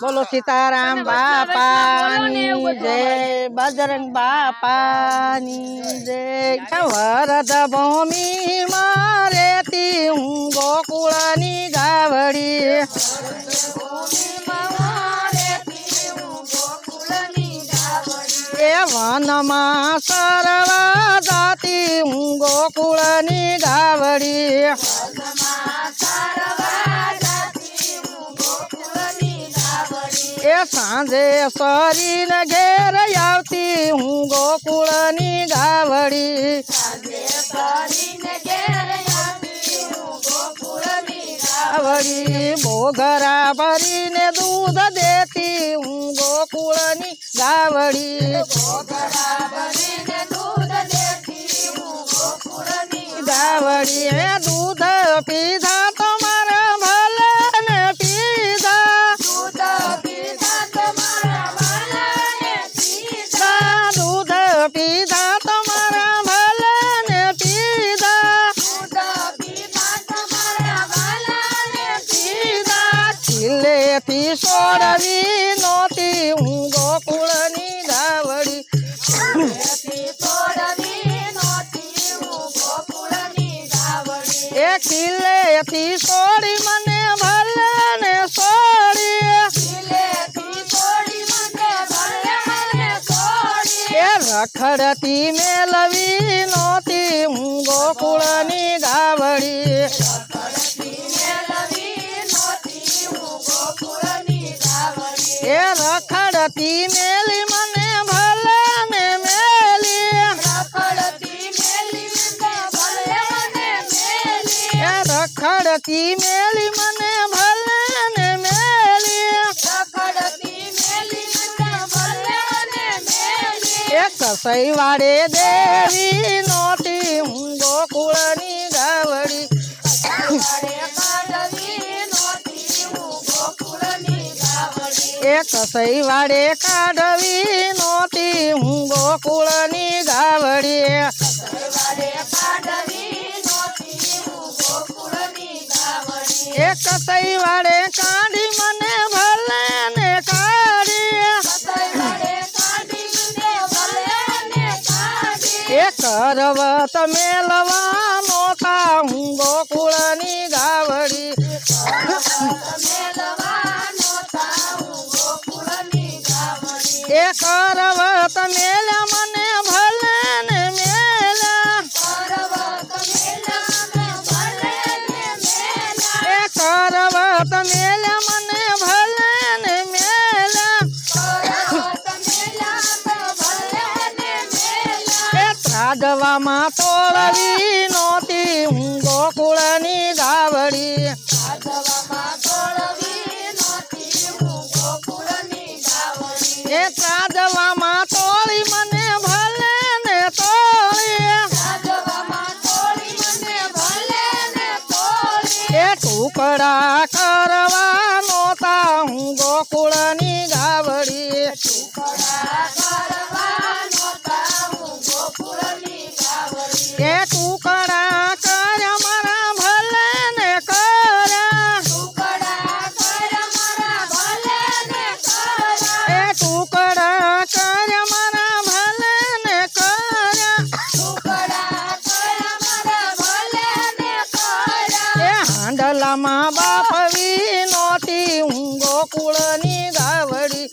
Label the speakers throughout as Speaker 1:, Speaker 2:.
Speaker 1: બોલો સીતારામ બાપાની જય બજરંગ બાપાની જય. વરદ ભૂમિ મારેતી હું ગોકુળની ગાવડી. એ વનમાં સરવા જાતી હું ગોકુળની ગાવડી. સાંજે સરીને ઘેર આવતી હું ગોકુળની ગાવડી. ગાવડી. બોઘરા ભરીને દૂધ દેતી હું ગોકુળની ગાવડી. ગાવડી એ થી સોડી મને ભલે ને સોડી એ રખડતી મેલવી નોતી હું ગોકુળની ગાવડી એ રખડતી મેલી મને રખડતી મેલી મને ભલે ને મેલી એક સઈ વાડે દેવી નહોતી હું ગોકુળની ગાવડી એક સઈ વાડે કાઢવી નહોતી હું ગોકુળની ગાવડી એક સઈ વાડે કાઢી મને ભલે ને કાઢી એ કરવત મેલવાનો તા હું ગોકુળની ગાવડી એ કરવત મેલ્યા ત્રાજવામાં તોળવી નહોતી. હું ગોકુળની ગાવડી. એ ત્રાજવામાં તોળી મને ભલે ને તોળી એ ટુકડા કરવા નોતા હું ગોકુળની ગાવડી. એ ગોકુળની ગાવડી.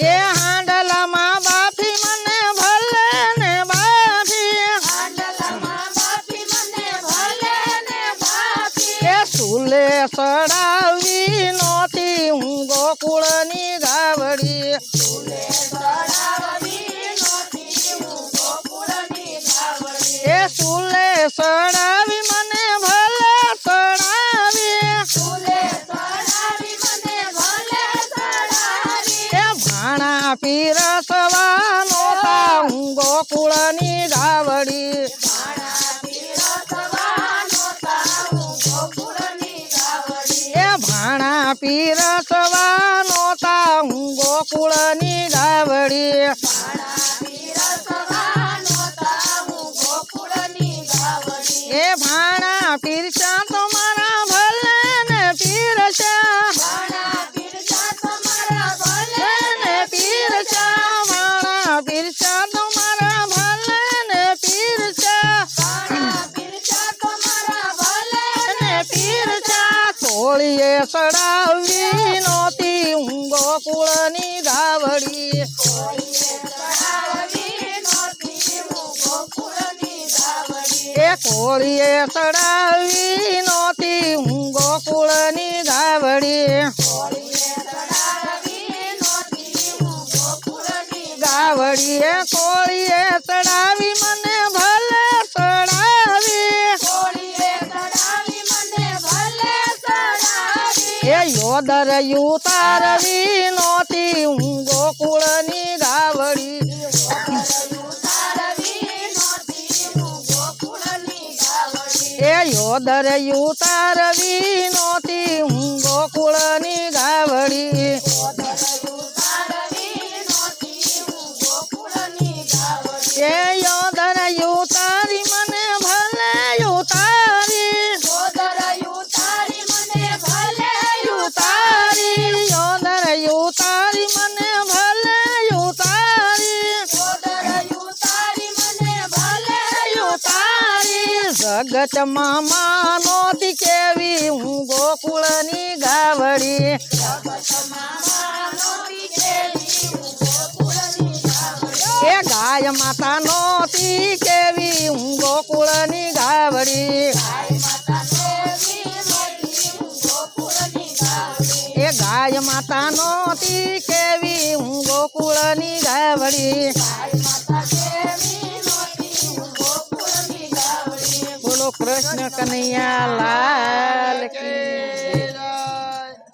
Speaker 1: એ હાંડલામાં બાફી મને ભલે ને બાફી. એ સુલે સડાવી નહોતી હું ગોકુળની ગાવડી. એ સુલે સડાવી ગોકુળની ગાવડી. એ ભાણા પીરસ પીરસ્યા તમારા ભલે ને
Speaker 2: પીરસા. તમારા ભલે
Speaker 1: ને પીરસ્યા મારા ભલે ને
Speaker 2: પીરસા.
Speaker 1: ને પીરસ્યા તોળીએ સડાવી નોતી
Speaker 2: ગોકુળની ગાવડી
Speaker 1: એ કોળીએ
Speaker 2: તડાવી નહોતી હું ગોકુળની
Speaker 1: ગાવડીએ કોળીએ ચડાવી એ તારવી નોતી હું ગોકુળની ગાવડી. એ યોદરયું તારવી નોતી હું ગોકુળની ગાવડી એ યોદર યુતારી જગતમાં માનોતી કેવી હું ગોકુળની ગાવડી. એ ગાય માતા નોતી કેવી હું ગોકુળની ગાવડી. એ ગાય માતા નોતી કેવી હું ગોકુળની ગાવડી. કનૈયા લાલ કી